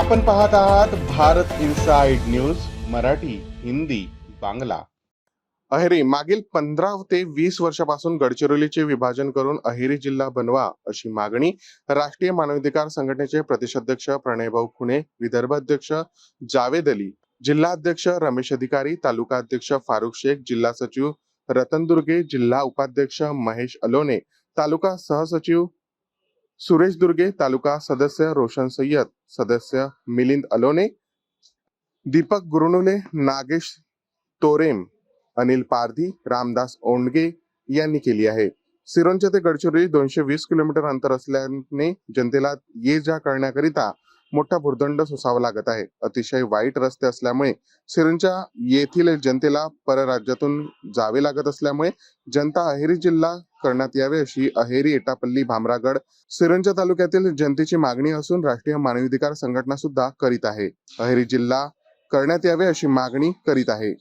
आपण पाहत आहात भारत इन्साइड न्यूज मराठी हिंदी बांगला. अहेरी मागील पंधरा ते वीस वर्षापासून गडचिरोलीचे विभाजन करून अहेरी जिल्हा बनवा अशी मागणी राष्ट्रीय मानवाधिकार संघटनेचे प्रदेशाध्यक्ष प्रणयभाऊ खुणे विदर्भ अध्यक्ष जावेद अली जिल्हाध्यक्ष रमेश अधिकारी तालुका अध्यक्ष फारुख शेख जिल्हा सचिव रतन दुर्गे जिल्हा उपाध्यक्ष महेश अलोने तालुका सहसचिव सुरेश दुर्गे तालुका सदस्य रोशन सय्यद सदस्य मिलिंद अलोने दीपक गुरुनुले नागेश तोरेम अनिल पारधी रामदास ओंडगे यांनी केली आहे. सिरोंचा ते गडचिरोली दोनशे वीस किलोमीटर अंतर असल्याने जनतेला ये जा करण्याकरिता मोठा भुर्दंड सोसावा लागत आहे. अतिशय वाईट रस्ते असल्यामुळे सिरोंच्या येथील जनतेला परराज्यातून जावे लागत असल्यामुळे जनता अहेरी जिल्हा करण्यात यावे अशी अहेरी एटापल्ली भामरागड सिरोंचा तालुक्यातील जनतेची मागणी असून राष्ट्रीय मानवाधिकार संघटना सुद्धा करीत आहे. अहेरी जिल्हा करण्यात यावे अशी मागणी करीत आहे.